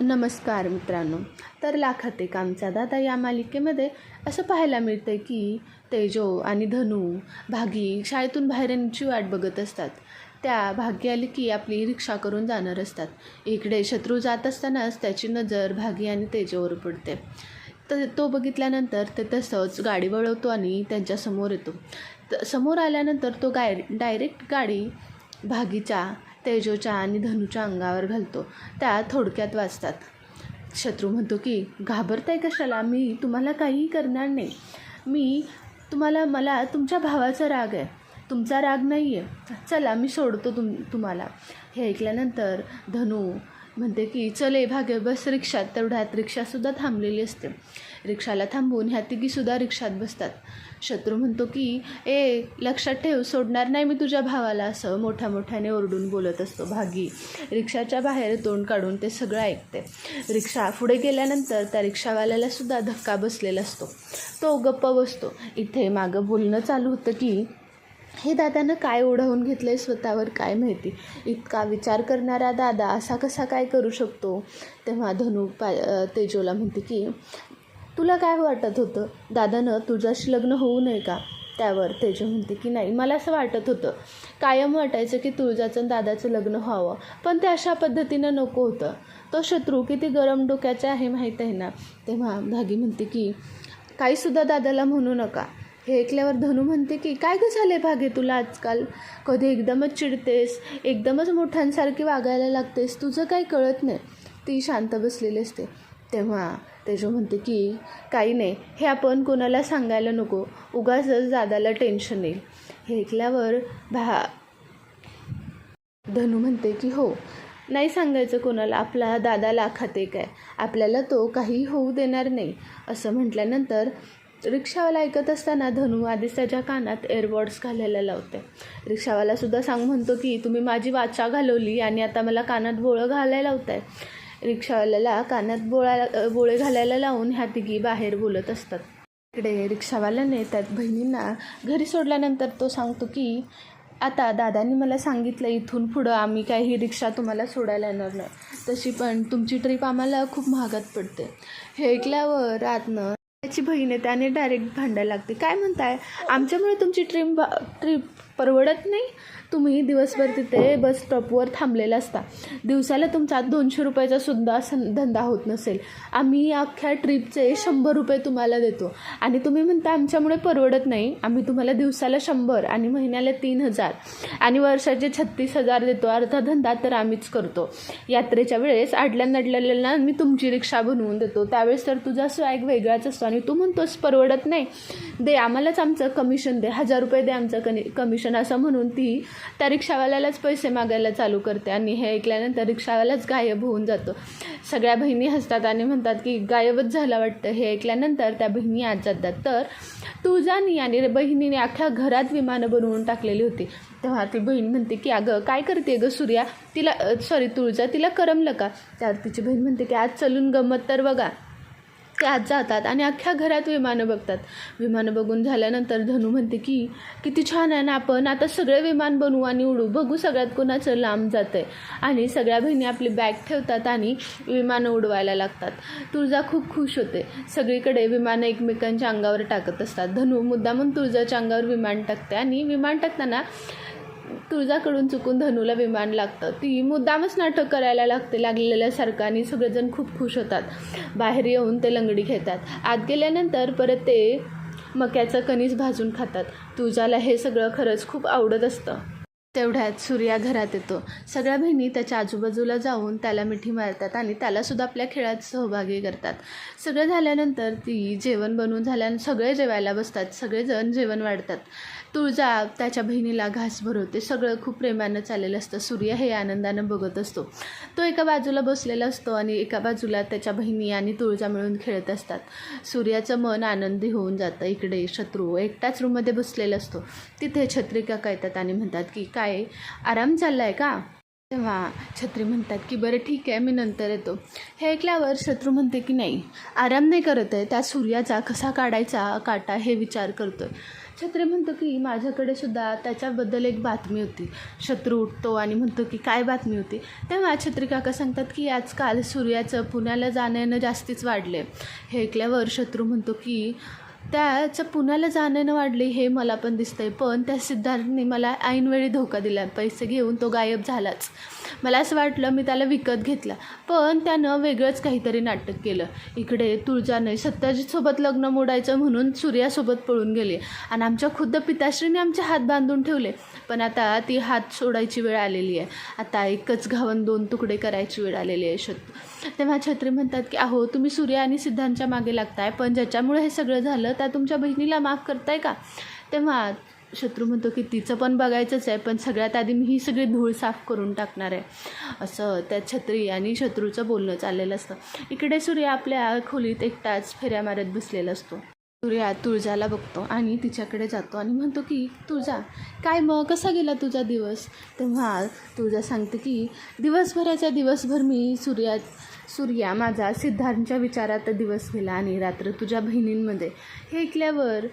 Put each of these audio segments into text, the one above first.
नमस्कार मित्रांनो. तर लाखाते कामचा दादा या मालिकेमध्ये असं पाहायला मिळतं की तेजो आणि धनू भागी शाळेतून बाहेर येण्याची वाट बघत असतात. त्या भागी आली की आपली रिक्षा करून जाणार असतात. इकडे शत्रू जात असतानाच त्याची नजर भागी आणि तेजोवर पडते. तर तो बघितल्यानंतर ते तसंच गाडी वळवतो आणि त्यांच्यासमोर येतो. त समोर आल्यानंतर तो गाय डायरेक्ट गाडी भागीच्या तेजोच्या आणि धनुच्या अंगावर घालतो. त्या थोडक्यात वाचतात. शत्रू म्हणतो की घाबरताय कशाला? मी तुम्हाला काहीही करणार नाही. मी तुम्हाला मला तुमच्या भावाचा राग आहे. तुमचा राग नाही आहे चला मी सोडतो तुम तुम्हाला. हे ऐकल्यानंतर धनू म्हणते की चले भाग्य बस रिक्षात तेवढ्यात रिक्षासुद्धा थांबलेली असते. रिक्षाला थांबवून ह्या तिघीसुद्धा रिक्षात बसतात. शत्रू म्हणतो की ए लक्षात ठेव सोडणार नाही मी तुझ्या भावाला असं मोठ्या मोठ्याने ओरडून बोलत असतो भागी. रिक्षाच्या बाहेर तोंड काढून ते सगळं ऐकते. रिक्षा पुढे गेल्यानंतर त्या रिक्षावाल्याला सुद्धा धक्का बसलेला असतो. तो गप्प बसतो. इथे मागं बोलणं चालू होतं की हे दादानं काय ओढवून घेतलं आहे स्वतःवर काय माहिती? इतका विचार करणारा दादा असा कसा काय करू शकतो? तेव्हा धनु पा तेजोला म्हणते की तुला काय वाटत होतं? दादानं तुझ्याशी लग्न होऊ नये का? त्यावर तेजो म्हणते की नाही मला असं वाटत होतं. कायम वाटायचं की तुळजाचं आणि दादाचं लग्न व्हावं. पण ते अशा पद्धतीनं नको होतं. तो शत्रू किती गरम डोक्याचे आहे माहीत आहे ना? तेव्हा धागी म्हणते की काहीसुद्धा दादाला म्हणू नका. हे ऐकल्यावर धनू म्हणते की काय गं झाले भागे तुला आजकाल? कधी एकदमच चिडतेस? एकदमच मोठ्यांसारखी वागायला लागतेस? तुझं काही कळत नाही. ती शांत बसलेली असते. तेव्हा तेजो म्हणते की काही नाही हे आपण कोणाला सांगायला नको. उगाचच दादाला टेन्शन येईल. हे ऐकल्यावर भा धनू म्हणते की हो नाही सांगायचं कोणाला आपला दादा लाखात एक आहे आपल्याला तो काही होऊ देणार नाही. असं म्हटल्यानंतर रिक्षावाला ऐकत असताना धनू आधीच त्याच्या कानात एअरबॉड्स घालायला लावते. रिक्षावालासुद्धा सांग म्हणतो की तुम्ही माझी वाचा घालवली आणि आता मला कानात बोळं घालायला लावताय. रिक्षावाल्याला कानात बोळा बोळे घालायला लावून ह्या तिघी बाहेर बोलत असतात. इकडे रिक्षावाल्याने त्यात बहिणींना घरी सोडल्यानंतर तो सांगतो की आता दादांनी मला सांगितलं इथून पुढं आम्ही काही ही रिक्षा तुम्हाला सोडायला येणार नाही. तशी पण तुमची ट्रीप आम्हाला खूप महागात पडते. हे ऐकल्यावर आतनं त्याची बहीण आहे त्याने डायरेक्ट भांडायला लागते. काय म्हणताय? आमच्यामुळे तुमची ट्रीप ट्रीप परवडत नाही? तुम्ही दिवसभर तिथे बस स्टॉपवर थांबलेला असता. दिवसाला तुमचा दोनशे रुपयाचा सुद्धा सं धंदा होत नसेल. आम्ही अख्ख्या ट्रीपचे शंभर रुपये तुम्हाला देतो. आणि तुम्ही म्हणता आमच्यामुळे परवडत नाही. आम्ही तुम्हाला दिवसाला शंभर आणि महिन्याला तीन हजार आणि वर्षाचे छत्तीस हजार देतो. अर्धा धंदा तर आम्हीच करतो. यात्रेच्या वेळेस आडल्या नडलेल्यांना मी तुमची रिक्षा बनवून देतो. त्यावेळेस तर तुझा स्वॅग वेगळाच असतो आणि तू म्हणतोस परवडत नाही. दे आम्हालाच आमचं कमिशन दे. हजार रुपये दे आमचं कनि कमिशन असं म्हणून ती त्या रिक्षावाल्यालाच पैसे मागायला चालू करते आणि हे ऐकल्यानंतर रिक्षावालाच गायब होऊन जातो. सगळ्या बहिणी हसतात आणि म्हणतात की गायबच झाला वाटतं हे ऐकल्यानंतर त्या बहिणी आज जातात. तर तुळजानी आणि बहिणीने अख्ख्या घरात विमानं बनवून टाकलेली होती. तेव्हा ती बहीण म्हणते की अगं काय करते गं सूर्या? तिला सॉरी तुळजा तिला करमलं का? त्यावर तिची बहीण म्हणते की आज चलून गंमत तर बघा. ते आज जातात आणि अख्ख्या घरात विमानं बघतात. विमानं बघून झाल्यानंतर धनू म्हणते की किती छान आहे ना आपण. आता सगळे विमान बनवू आणि उडू. बघू सगळ्यात कोणाचं लांब जातं आहे आणि सगळ्या बहिणी आपली बॅग ठेवतात आणि विमानं उडवायला लागतात. तुळजा खूप खुश होते. सगळीकडे विमानं एकमेकांच्या अंगावर टाकत असतात. धनू मुद्दामून तुळजाच्या अंगावर विमान टाकते आणि विमान टाकताना तुळजाकडून चुकून धनूला विमान लागतं. ती मुद्दामच नाटक करायला लागते. लागलेल्यासारखं आणि सगळेजण खूप खुश होतात. बाहेर येऊन ते लंगडी घेतात. आत गेल्यानंतर परत ते मक्याचं कणीस भाजून खातात. तुळजाला हे सगळं खरंच खूप आवडत असतं. तेवढ्यात सूर्या घरात येतो. सगळ्या बहिणी त्याच्या आजूबाजूला जाऊन त्याला मिठी मारतात आणि त्यालासुद्धा आपल्या खेळात सहभागी करतात. सगळं झाल्यानंतर ती जेवण बनवून झाल्यानं सगळे जेवायला बसतात. सगळेजण जेवण वाढतात. तुळजा त्याच्या बहिणीला घास भरवते. सगळं खूप प्रेमानं चाललेलं असतं. सूर्य हे आनंदानं बघत असतो. तो एका बाजूला बसलेला असतो आणि एका बाजूला त्याच्या बहिणी आणि तुळजा मिळून खेळत असतात. सूर्याचं मन आनंदी होऊन जातं. इकडे शत्रू एकटाच रूममध्ये बसलेला असतो. तिथे छत्री काका येतात आणि म्हणतात की काय आराम चालला आहे का? तेव्हा छत्री म्हणतात की बरं ठीक आहे मी नंतर येतो. हे ऐकल्यावर शत्रू म्हणते की नाही आराम नाही करत आहे. त्या सूर्याचा कसा काढायचा काटा हे विचार करतो आहे छत्री म्हणतो की माझ्याकडे सुद्धा त्याच्याबद्दल एक बातमी होती. शत्रू उठतो आणि म्हणतो की काय बातमी होती? तेव्हा छत्री काका सांगतात की आजकाल सूर्याचं पुण्याला जाणं येणं जास्तीच वाढले हे ऐकल्यावर शत्रू म्हणतो की त्याचं पुण्याला जाण्यानं वाढले हे मला पण दिसतंय पण त्या सिद्धार्थने मला ऐनवेळी धोका दिला. पैसे घेऊन तो गायब झालाच. मला असं वाटलं मी त्याला विकत घेतला. पण त्यानं वेगळंच काहीतरी नाटक केलं. इकडे तुळजाने सत्याजीतसोबत लग्न मोडायचं म्हणून सूर्यासोबत पळून गेली आणि आमच्या खुद्द पिताश्रीने आमचे हात बांधून ठेवले. पण आता ती हात सोडायची वेळ आलेली आहे. आता एकच घावन दोन तुकडे करायची वेळ आलेली आहे शत तेव्हा छत्री म्हणतात की अहो तुम्ही सूर्या आणि सिद्धांच्या मागे लागताय पण ज्याच्यामुळे हे सगळं झालं त्या तुमच्या बहिणीला माफ करताय का? तेव्हा शत्रू म्हणतो की तिचं पण बघायचंच आहे पण सगळ्यात आधी मी ही सगळी धूळ साफ करून टाकणार आहे. असं त्या छत्री आणि शत्रूचं बोलणं चाललेलं असतं. इकडे सूर्य आपल्या खोलीत एकटाच फेऱ्या मारत बसलेला असतो. सूर्या तुळजाला बघतो आणि तिच्याकडे जातो आणि म्हणतो की तुळजा काय मग? कसा गेला तुझा दिवस? तेव्हा तुळजा सांगते की दिवसभराच्या दिवसभर मी सूर्या सूर्या माझा सिद्धार्थच्या विचारात दिवस गेला आणि रात्र तुझ्या बहिणींमध्ये. हे ऐकल्यावर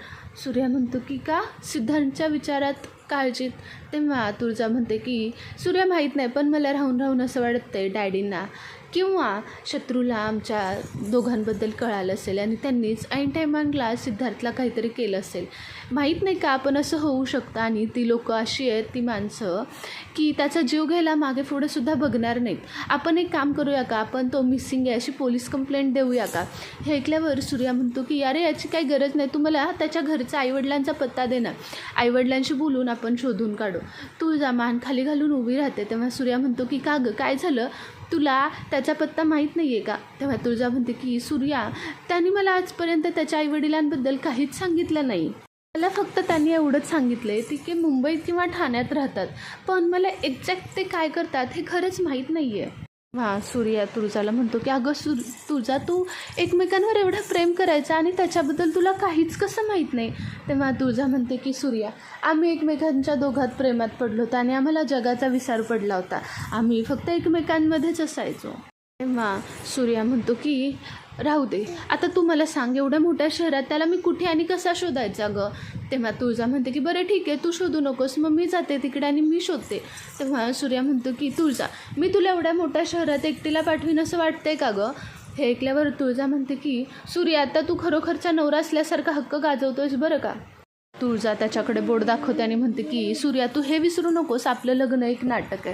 सूर्या म्हणतो की का? सिद्धार्थच्या विचारात काळजीत? तेव्हा तुळजा म्हणते की सूर्या माहीत नाही पण मला राहून राहून असं वाटतंय डॅडींना. किंवा शत्रूला आमच्या दोघांबद्दल कळालं असेल आणि त्यांनीच ऐन टायमांगला सिद्धार्थला काहीतरी केलं असेल. माहीत नाही का आपण असं होऊ शकतं आणि ती लोकं अशी आहेत ती माणसं की त्याचा जीव घ्यायला मागे पुढेसुद्धा बघणार नाहीत. आपण एक काम करूया का? आपण तो मिसिंग आहे अशी पोलीस कंप्लेंट देऊया का? हे ऐकल्यावर सूर्या म्हणतो की अरे याची काही गरज नाही. तू मला त्याच्या घरचा आईवडिलांचा पत्ता दे ना आईवडिलांशी बोलून आपण शोधून काढू. तू जा मान खाली घालून उभी राहते. तेव्हा सूर्या म्हणतो की का गं? काय झालं? तुला त्याचा पत्ता माहीत नाही आहे का? तेव्हा तुळजा म्हणते की सूर्या त्यांनी मला आजपर्यंत त्याच्या आईवडिलांबद्दल काहीच सांगितलं नाही. मला फक्त त्यांनी एवढंच सांगितलं आहे ती की मुंबईत किंवा ठाण्यात राहतात. पण मला एक्झॅक्ट ते काय करतात हे खरंच माहीत नाही आहे हां सूर्या तुळजाला म्हणतो की अगं सूर तुझा तू एकमेकांवर एवढं प्रेम करायचा आणि त्याच्याबद्दल तुला काहीच कसं माहीत नाही. तेव्हा तुळजा म्हणते की सूर्या आम्ही एकमेकांच्या दोघात प्रेमात पडलो होतो आणि आम्हाला जगाचा विसार पडला होता. आम्ही फक्त एकमेकांमध्येच असायचो. तेव्हा सूर्या म्हणतो की राहू दे. आता तू मला सांग एवढ्या मोठ्या शहरात त्याला मी कुठे आणि कसा शोधायचा गं? तेव्हा तुळजा म्हणते की बरं ठीक आहे तू शोधू नकोस. मग मी जाते तिकडे आणि मी शोधते. तेव्हा सूर्या म्हणतो की तुळजा मी तुला एवढ्या मोठ्या शहरात एकटीला पाठवीन असं वाटतंय का गं? हे ऐकल्यावर तुळजा म्हणते की सूर्या आता तू खरोखरचा नवरा असल्यासारखा हक्क गाजवतोयस बरं का? तुळजा त्याच्याकडे बोर्ड दाखवते आणि म्हणते की सूर्या तू हे विसरू नकोस आपलं लग्न एक नाटक आहे.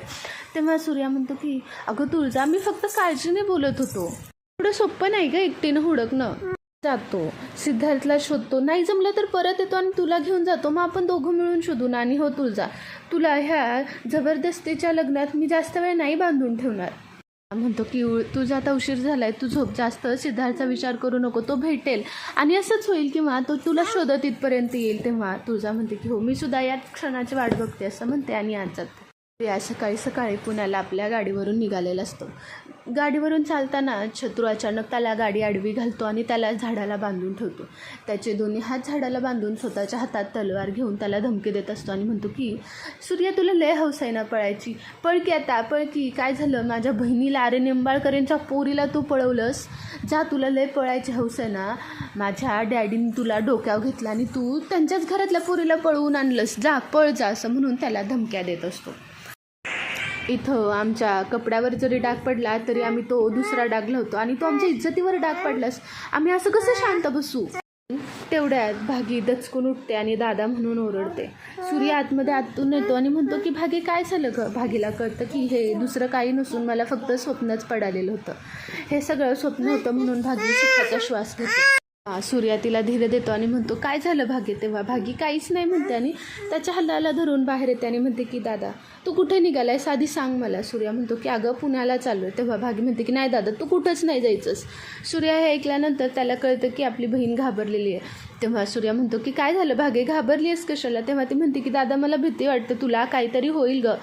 तेव्हा सूर्या म्हणतो की अगं तुळजा मी फक्त काळजीने बोलत होतो. एवढं सोपं नाही का एकटीनं हुडकणं. जातो. सिद्धार्थला शोधतो नाही जमलं तर परत येतो आणि तुला घेऊन जातो मग आपण दोघं मिळून शोधू ना आणि हो तुळजा. तुला ह्या जबरदस्तीच्या लग्नात मी जास्त वेळ नाही बांधून ठेवणार. म्हणतो की तुझा आता उशीर झाला आहे तू झोप जास्त सिद्धार्थचा विचार करू नको तो भेटेल. आणि असंच होईल किंवा तो तुला शोधत इथपर्यंत येईल तेव्हा तुझा म्हणते की हो मी सुद्धा याच क्षणाची वाट बघते असं म्हणते आणि आज जाते. या सकाळी सकाळी पुण्याला आपल्या गाडीवरून निघालेला असतो. गाडीवरून चालताना शत्रू अचानक त्याला गाडी आडवी घालतो आणि त्याला झाडाला बांधून ठेवतो. त्याचे दोन्ही हात झाडाला बांधून स्वतःच्या हातात तलवार घेऊन त्याला धमकी देत असतो आणि म्हणतो की सूर्य तुला लय हौस आहे ना पळायची. पळ की आता पळ की. काय झालं? माझ्या बहिणीला अरे निंबाळकरेंच्या पोरीला तू पळवलंस? जा तुला लय पळायची हौस आहे ना. माझ्या डॅडीने तुला डोक्यावर घेतला आणि तू त्यांच्याच घरातल्या पोरीला पळवून आणलंस. जा पळ जा असं म्हणून त्याला धमक्या देत असतो. इथं आमच्या कपड्यावर जरी डाग पडला तरी आम्ही तो दुसरा डाग लावतो. आणि तो आमच्या इज्जतीवर डाग पडलास आम्ही असं कसं शांत बसू? तेवढ्यात भागी दचकून उठते आणि दादा म्हणून ओरडते. सूर्य आतमध्ये आतून येतो आणि म्हणतो की भागी काय झालं ग? भागीला कळतं की हे दुसरं काही नसून मला फक्त स्वप्नच पडालेलं होतं. हे सगळं स्वप्न होतं म्हणून भागी सुखाचा श्वास घेते. सूर्या तिला धीर देतो आणि म्हणतो काय झालं भागी तेव्हा? भागी काहीच नाही म्हणते आणि त्याच्या हल्ल्याला धरून बाहेर येते आणि म्हणते की दादा तू कुठे निघालाय? साधी सांग मला. सूर्या म्हणतो की अगं पुण्याला चाललो आहे तेव्हा भागी म्हणते की नाही दादा तू कुठंच नाही जायचंस. सूर्या हे ऐकल्यानंतर त्याला कळतं की आपली बहीण घाबरलेली आहे. तेव्हा सूर्या म्हणतो की काय झालं? भागे घाबरली आहेस कशाला? तेव्हा ती म्हणते की दादा मला भीती वाटते. तुला काहीतरी होईल गं.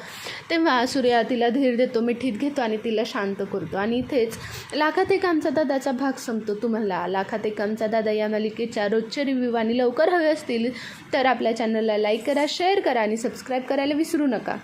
तेव्हा सूर्या तिला धीर देतो मिठीत घेतो आणि तिला शांत करतो. आणि इथेच लाखात एक आमचा दादाचा भाग संपतो तुम्हाला. लाखात एक आमचा दादा या मालिकेच्या रोजचे रिव्ह्यू आणि लवकर हवे असतील तर आपल्या चॅनलला लाईक करा शेअर करा आणि सबस्क्राईब करायला विसरू नका.